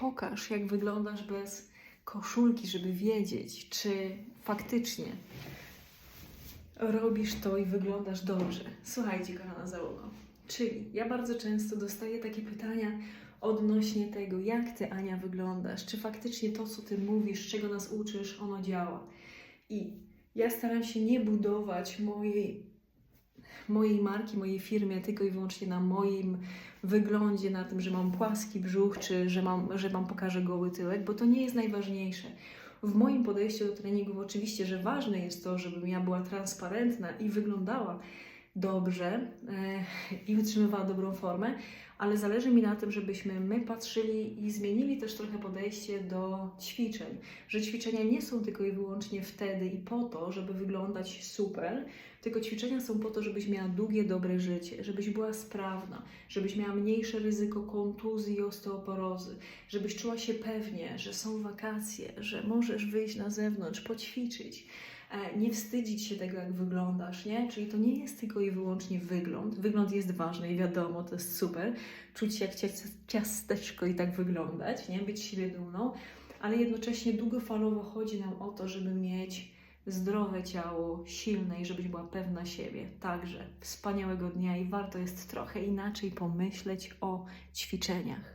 pokaż, jak wyglądasz bez koszulki, żeby wiedzieć, czy faktycznie robisz to i wyglądasz dobrze. Słuchajcie, kochana załoga. Czyli ja bardzo często dostaję takie pytania odnośnie tego, jak ty, Ania, wyglądasz, czy faktycznie to, co ty mówisz, czego nas uczysz, ono działa. I ja staram się nie budować mojej, mojej marki, mojej firmy tylko i wyłącznie na moim wyglądzie, na tym, że mam płaski brzuch, czy że mam, że mam pokażę goły tyłek, bo to nie jest najważniejsze. W moim podejściu do treningów oczywiście, że ważne jest to, żebym ja była transparentna i wyglądała dobrze e, i utrzymywała dobrą formę, ale zależy mi na tym, żebyśmy my patrzyli i zmienili też trochę podejście do ćwiczeń. Że ćwiczenia nie są tylko i wyłącznie wtedy i po to, żeby wyglądać super, tylko ćwiczenia są po to, żebyś miała długie, dobre życie, żebyś była sprawna, żebyś miała mniejsze ryzyko kontuzji i osteoporozy, żebyś czuła się pewnie, że są wakacje, że możesz wyjść na zewnątrz, poćwiczyć nie wstydzić się tego, jak wyglądasz, nie? Czyli to nie jest tylko i wyłącznie wygląd. Wygląd jest ważny i wiadomo, to jest super. Czuć się jak cias- ciasteczko i tak wyglądać, nie? Być siebie dumną, ale jednocześnie długofalowo chodzi nam o to, żeby mieć zdrowe ciało, silne i żebyś była pewna siebie. Także wspaniałego dnia i warto jest trochę inaczej pomyśleć o ćwiczeniach.